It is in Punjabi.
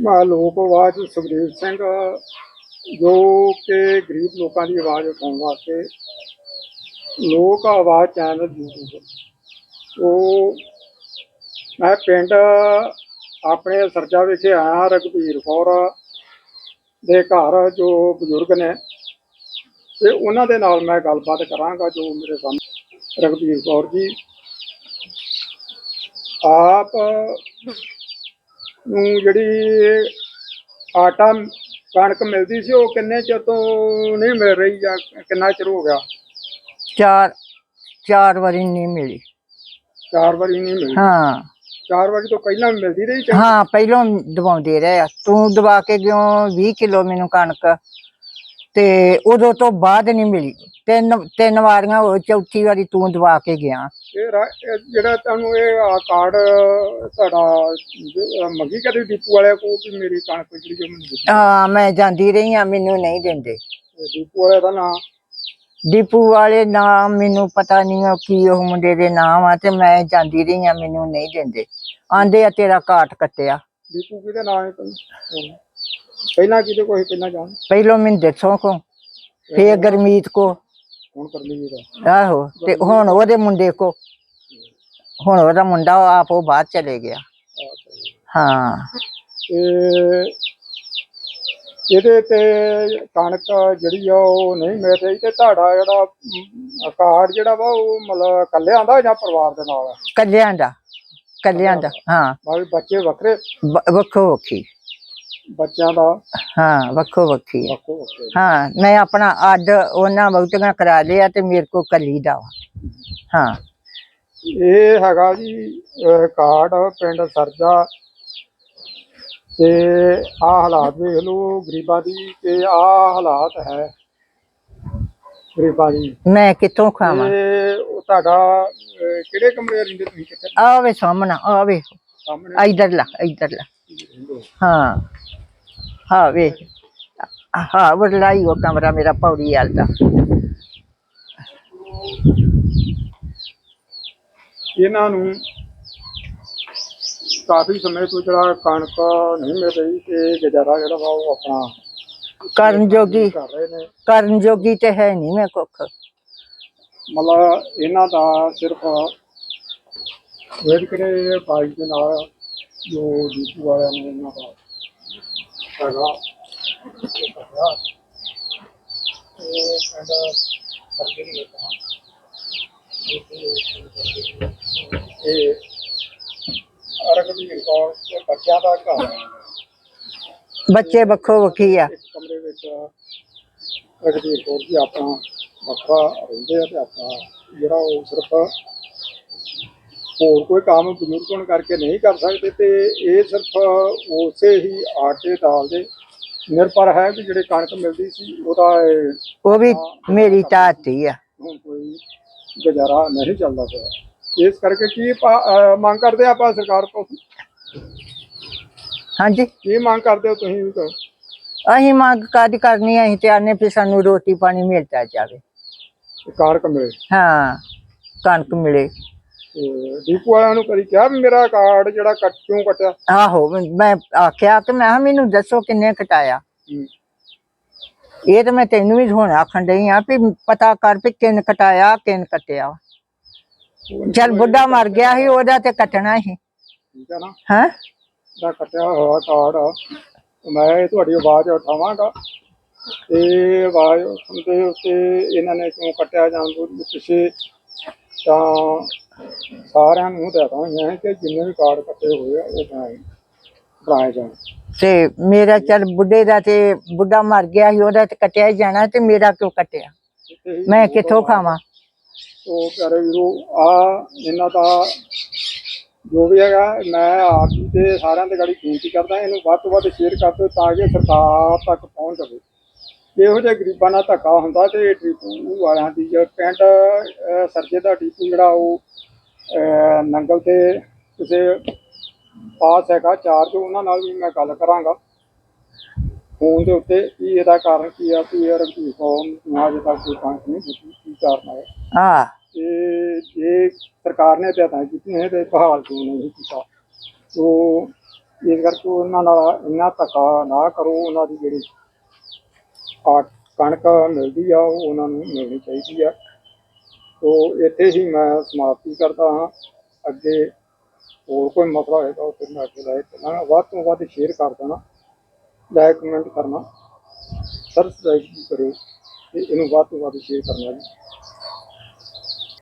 ਮੈਂ ਲੋਕ ਆਵਾਜ਼ ਸੁਖਦੇਵ ਸਿੰਘ, ਜੋ ਕਿ ਗਰੀਬ ਲੋਕਾਂ ਦੀ ਆਵਾਜ਼ ਉਠਾਉਣ ਵਾਸਤੇ ਲੋਕ ਆਵਾਜ਼ ਚੈਨਲ YouTube ਉਹ ਮੈਂ ਪਿੰਡ ਆਪਣੇ ਸਰਜਾ ਵਿਖੇ ਆਇਆ, ਰਘਬੀਰ ਕੌਰ ਦੇ ਘਰ, ਜੋ ਬਜ਼ੁਰਗ ਨੇ। ਤੇ ਉਹਨਾਂ ਦੇ ਨਾਲ ਮੈਂ ਗੱਲਬਾਤ ਕਰਾਂਗਾ, ਜੋ ਮੇਰੇ ਸਾਹਮਣੇ ਰਘਬੀਰ ਕੌਰ ਜੀ। ਆਪ ਨੂੰ ਜਿਹੜੀ ਆਟਾ ਕਣਕ ਮਿਲਦੀ ਸੀ ਉਹ ਕਿੰਨੇ ਚਿਰ ਤੋਂ ਨਹੀਂ ਮਿਲ ਰਹੀ ਜਾਂ ਕਿੰਨਾ ਚਿਰ ਹੋ ਗਿਆ? ਚਾਰ ਚਾਰ ਵਾਰੀ ਨਹੀਂ ਮਿਲੀ। ਚਾਰ ਵਾਰੀ ਨਹੀਂ ਮਿਲੀ? ਹਾਂ। ਚਾਰ ਵਾਰੀ ਤੋਂ ਪਹਿਲਾਂ ਵੀ ਮਿਲਦੀ ਰਹੀ ਚੰਗੀ? ਹਾਂ ਪਹਿਲੋਂ ਦਵਾਉਂਦੇ ਰਹੇ ਆ। ਤੂੰ ਦਵਾ ਕੇ ਗਿਓ 20 ਕਿਲੋ ਮੈਨੂੰ ਕਣਕ? ਤੇ ਉਦੋਂ ਤੋਂ ਬਾਅਦ ਨਹੀਂ ਮਿਲੀ। ਤਿੰਨ ਤਿੰਨ ਵਾਰੀਆਂ ਹੋ ਚੌਥੀ ਵਾਰੀ ਤੂੰ ਦਵਾ ਕੇ ਗਿਆ। ਇਹ ਰਾ- ਇਹ ਜਿਹੜਾ ਤੁਹਾਨੂੰ ਇਹ ਆ ਕਾਰਡ ਤੁਹਾਡਾ ਜੋ ਮੰਗੀ ਕਦੇ ਡਿਪੂ ਵਾਲਿਆਂ ਕੋ ਵੀ ਮੇਰੀ ਕਣਕ ਜਿਹੜੀ ਜੋ ਮੈਨੂੰ ਦਿੱਤੀ? ਹਾਂ ਮੈਂ ਜਾਂਦੀ ਰਹੀ ਆ ਮੈਨੂੰ ਨਹੀਂ ਦਿੰਦੇ। ਤੇ ਡਿਪੂ ਵਾਲੇ ਦਾ ਨਾਂ? ਦੀਪੂ ਵਾਲੇ ਨਾਮ ਮੈਨੂੰ ਪਤਾ ਨਹੀਂ ਆ ਕੀ ਉਹ ਮੁੰਡੇ ਦੇ ਨਾਮ ਆ ਤੇ ਮੈਂ ਜਾਂਦੀ ਰਹੀ ਆ ਮੈਨੂੰ ਨਹੀਂ ਦਿੰਦੇ। ਆਂਦੇ ਆ ਤੇਰਾ ਕਾਟ ਕੱਟਿਆ। ਡਿਪੂ ਕਿਹਦੇ ਨਾਂ ਹੈ ਤੁਹਾਨੂੰ? ਪਹਿਲਾਂ ਕਿਤੇ ਕੋਈ ਪਹਿਲਾਂ ਜਾਣ? ਪਹਿਲੋਂ ਮਿੰਦਰ ਸੋਂ ਕੋ ਫੇਰ ਗਰਮੀਤ ਕੋ ਹੁਣ ਕਰ ਲਈ ਇਹਦਾ। ਆਹੋ ਤੇ ਹੁਣ ਉਹਦੇ ਮੁੰਡੇ ਕੋ ਹੁਣ ਉਹਦਾ ਮੁੰਡਾ ਉਹ ਆਪ ਉਹ ਬਾਹਰ ਚਲੇ ਗਿਆ। ਹਾਂ। ਇਹਦੇ ਤੇ ਕਣਕ ਜਿਹੜੀ ਆ ਉਹ ਨਹੀਂ ਮਿਲ ਰਹੀ ਤੇ ਤੁਹਾਡਾ ਜਿਹੜਾ ਅਮ, ਕਾਰਡ ਜਿਹੜਾ ਵਾ ਉਹ ਮਤਲਬ ਇਕੱਲੇ ਆਂਦਾ ਜਾਂ ਪਰਿਵਾਰ ਦੇ ਨਾਲ? ਆ? ਕੱਲਿਆਂ ਦਾ ਕੱਲਿਆਂ ਦਾ ਹਾਂ। ਬਾਕੀ ਬੱਚੇ ਵੱਖਰੇ? ਵੱਖੋ ਵੱਖੀ ਬੱਚਿਆਂ ਦਾ? ਹਾਂ ਵੱਖੋ ਵੱਖੀ ਆ। ਵੱਖੋ ਹਾਂ ਮੈਂ ਆਪਣਾ ਅੱਡ ਉਹਨਾਂ ਬਹੁਤੀਆਂ ਕਰਾ ਲਿਆ ਤੇ ਮੇਰੇ ਕੋ ਕੱਲੀ ਦਾ ਹਾਂ। ਇਹ ਹੈਗਾ ਜੀ ਕਾਰਡ ਪਿੰਡ ਸਰਜਾ ਤੇ ਆ ਹਾਲਾਤ ਵੇਖ ਲਓ ਗਰੀਬਾਂ ਦੀ ਤੇ ਆ ਹਾਲਾਤ ਹੈ ਗਰੀਬਾਂ ਦੀ। ਮੈਂ ਕਿੱਥੋਂ ਖਾਵਾਂ? ਤੁਹਾਡਾ ਕਿਹੜੇ ਕਮਰੇ ਰਹਿੰਦੇ ਤੁਸੀਂ ਕਿੱਥੇ? ਆਵੇ ਸਾਹਮਣਾ ਆਵੇ ਸਾਹਮਣੇ। ਇਧਰ ਲਾ ਇਧਰ ਲਾ ਹਾਂ। ਹਾਂ ਵੇ ਹਾਂ ਵਰਲਾਈ ਉਹ ਕਮਰਾ ਮੇਰਾ ਪੌੜੀ ਵਾਲ ਦਾ। ਇਹਨਾਂ ਨੂੰ ਕਾਫੀ ਸਮੇਂ ਤੋਂ ਜਿਹੜਾ ਕਣਕ ਨਹੀਂ ਮਿਲ ਰਹੀ ਤੇ ਗੁਜ਼ਾਰਾ ਜਿਹੜਾ ਵਾ ਉਹ ਆਪਣਾ ਕਰਨ ਜੋਗੀ ਕਰ ਰਹੇ ਨੇ। ਕਰਨ ਜੋਗੀ ਤੇ ਹੈ ਨਹੀਂ ਮੈਂ ਕੁੱਖ। ਮਤਲਬ ਇਹਨਾਂ ਦਾ ਸਿਰਫ ਵੇਦ ਕਰੇ ਬਾਈ ਦੇ ਨਾਲ ਜੋ ਡੀਪੂ ਵਾਲਿਆਂ ਨੇ ਇਹਨਾਂ ਦਾ ਹੈਗਾ ਇਹ ਕਰਦਾ। ਇਹ ਕਹਿੰਦਾ ਕਰਕੇ ਨਹੀਂ ਕਹਾ ਇਹ ਅਰਗਵੀਰ ਕੌਰ ਬੱਚਿਆਂ ਦਾ ਘਰ ਬੱਚੇ ਵੱਖੋ ਵੱਖੀ ਆ ਇੱਕ ਕਮਰੇ ਵਿੱਚ ਰਗਵੀਰ ਕੌਰ ਜੀ ਆਪਣਾ ਵੱਖਰਾ ਰਹਿੰਦੇ ਆ ਤੇ ਆਪਣਾ ਜਿਹੜਾ ਉਹ ਸਿਰਫ ਹੋਰ ਕੋਈ ਕੰਮ ਬਜ਼ੁਰਗ ਹੋਣ ਕਰਕੇ ਨਹੀਂ ਕਰ ਸਕਦੇ ਤੇ ਇਹ ਸਿਰਫ ਉਸੇ ਹੀ ਆਟੇ ਦਾਲ ਦੇ ਨਿਰਭਰ ਹੈ ਕਿ ਜਿਹੜੇ ਕਣਕ ਮਿਲਦੀ ਸੀ ਉਹਦਾ ਉਹ ਵੀ ਮੇਰੀ ਤਾਤੀ ਆ। ਹੁਣ ਕੋਈ ਗੁਜ਼ਾਰਾ ਨਹੀਂ ਚੱਲਦਾ ਪਿਆ। ਇਸ ਕਰਕੇ ਕੀ ਮੰਗ ਕਰਦੇ ਆਪਾਂ ਸਰਕਾਰ ਤੋਂ? ਹਾਂਜੀ। ਕੀ ਮੰਗ ਕਰਦੇ ਹੋ ਤੁਸੀਂ। ਅਸੀਂ ਮੰਗ ਕਾਦੀ ਕਰਨੀ ਅਸੀਂ ਤੇ ਆਨੇ ਵੀ ਸਾਨੂੰ ਰੋਟੀ ਪਾਣੀ ਮਿਲਦਾ ਜਾਵੇ। ਕਣਕ ਮਿਲੇ। ਹਾਂ ਕਣਕ ਮਿਲੇ। ਤੇ ਡੀਪੂ ਵਾਲਿਆਂ ਨੂੰ ਕਦੀ ਕਿਹਾ ਵੀ ਮੇਰਾ ਕਾਰਡ ਜਿਹੜਾ ਕੱਟ ਕਿਉਂ ਕੱਟਿਆ? ਆਹੋ ਮੈਂ ਆਖਿਆ ਕਿ ਮੈਂ ਕਿਹਾ ਮੈਨੂੰ ਦੱਸੋ ਕਿੰਨੇ ਕਟਾਇਆ। ਹੂੰ। ਇਹ ਤਾਂ ਮੈਂ ਤੈਨੂੰ ਵੀ ਹੁਣ ਆਖਣ ਡਈ ਆ ਵੀ ਪਤਾ ਕਰ ਵੀ ਕਿੰਨ ਕਟਾਇਆ ਕਿੰਨ ਕੱਟਿਆ। ਚੱਲ ਬੁੱਢਾ ਮਰ ਗਿਆ ਸੀ ਉਹਦਾ ਤੇ ਕੱਟਣਾ ਸੀ। ਠੀਕ ਹੈ ਨਾ? ਹਾਂ? ਦਾ ਕੱਟਿਆ ਹੋਇਆ ਕਾਰਡ ਆ। ਮੈਂ ਇਹ ਤੁਹਾਡੀ ਆਵਾਜ਼ ਉਠਾਵਾਂਗਾ। ਤੇ ਆਵਾਜ਼ ਸੁਣਦੇ ਉੱਤੇ ਇਹਨਾਂ ਨੇ ਕਿਉਂ ਕੱਟਿਆ ਜਾਂ ਪਿੱਛੇ ਤਾਂ ਸਾਰਿਆਂ ਨੂੰ ਹਦਾਇਤਾਂ ਹੋਈਆਂ ਹੈ ਕਿ ਜਿੰਨੇ ਵੀ ਕਾਰਡ ਕੱਟੇ ਹੋਏ ਆ ਉਹ ਬਣਾਏ ਬਣਾਏ ਜਾਣ। ਤੇ ਮੇਰਾ ਚੱਲ ਬੁੱਢੇ ਦਾ ਤੇ ਬੁੱਢਾ ਮਰ ਗਿਆ ਸੀ ਉਹਦਾ ਤੇ ਕੱਟਿਆ ਹੀ ਜਾਣਾ ਤੇ ਮੇਰਾ ਕਿਉਂ ਕੱਟਿਆ? ਮੈਂ ਕਿੱਥੋਂ ਖਾਵਾਂ? ਉਹ ਪਿਆਰੇ ਵੀਰੋ ਆ ਇਹਨਾਂ ਦਾ ਜੋ ਵੀ ਹੈਗਾ ਮੈਂ ਆਪ ਜੀ ਤੇ ਸਾਰਿਆਂ ਦੇ ਗਾੜੀ ਬੇਨਤੀ ਕਰਦਾ ਇਹਨੂੰ ਵੱਧ ਤੋਂ ਵੱਧ ਸ਼ੇਅਰ ਕਰ ਦਿਓ ਤਾਂ ਕਿ ਸਰਕਾਰ ਤੱਕ ਪਹੁੰਚ ਜਾਵੇ। ਇਹੋ ਜਿਹੇ ਗਰੀਬਾਂ ਨਾਲ ਧੱਕਾ ਹੁੰਦਾ ਤੇ ਟੀਪੂ ਵਾਲਿਆਂ ਦੀ ਜੋ ਪਿੰਡ ਸਰਜੇ ਦਾ ਟੀਪੂ ਜਿਹੜਾ ਉਹ ਨੰਗਲ ਤੇ ਕਿਸੇ ਪਾਸ ਹੈਗਾ ਚਾਰਜ ਉਹਨਾਂ ਨਾਲ ਵੀ ਮੈਂ ਗੱਲ ਕਰਾਂਗਾ। ਫੋਨ ਦੇ ਉੱਤੇ ਕੀ ਇਹਦਾ ਕਾਰਨ ਕੀ ਆ ਕਿ ਯਾਰ ਫੋਨ ਨਾ ਅਜੇ ਤੱਕ ਕੋਈ ਕਾਰਨ ਨਹੀਂ ਦਿੱਤੀ ਕੀ ਕਾਰਨ ਹੈ ਹਾਂ। ਤੇ ਜੇ ਸਰਕਾਰ ਨੇ ਹਦਾਇਤਾਂ ਕੀਤੀਆਂ ਤੇ ਬਹਾਲ ਕਿਉਂ ਨਹੀਂ ਕੀਤਾ? ਸੋ ਇਸ ਕਰਕੇ ਉਹਨਾਂ ਨਾਲ ਇੰਨਾ ਧੱਕਾ ਨਾ ਕਰੋ ਉਹਨਾਂ ਦੀ ਜਿਹੜੀ ਆ ਕਣਕ ਮਿਲਦੀ ਆ ਉਹ ਉਹਨਾਂ ਨੂੰ ਮਿਲਣੀ ਚਾਹੀਦੀ ਆ। ਤੋ ਇੱਥੇ ਹੀ ਮੈਂ ਸਮਾਪਤੀ ਕਰਦਾ ਹਾਂ। ਅੱਗੇ ਹੋਰ ਕੋਈ ਮਸਲਾ ਹੋਏਗਾ ਉਹ ਫਿਰ ਮੈਂ ਅੱਗੇ ਲੈ ਚੱਲਾਂਗਾ। ਵੱਧ ਤੋਂ ਵੱਧ ਸ਼ੇਅਰ ਕਰ ਦੇਣਾ। ਲਾਈਕ ਕਮੈਂਟ ਕਰਨਾ। ਸਬਸਕ੍ਰਾਈਬ ਵੀ ਕਰੋ ਤੇ ਇਹਨੂੰ ਵੱਧ ਤੋਂ ਵੱਧ ਸ਼ੇਅਰ ਕਰਨਾ ਜੀ।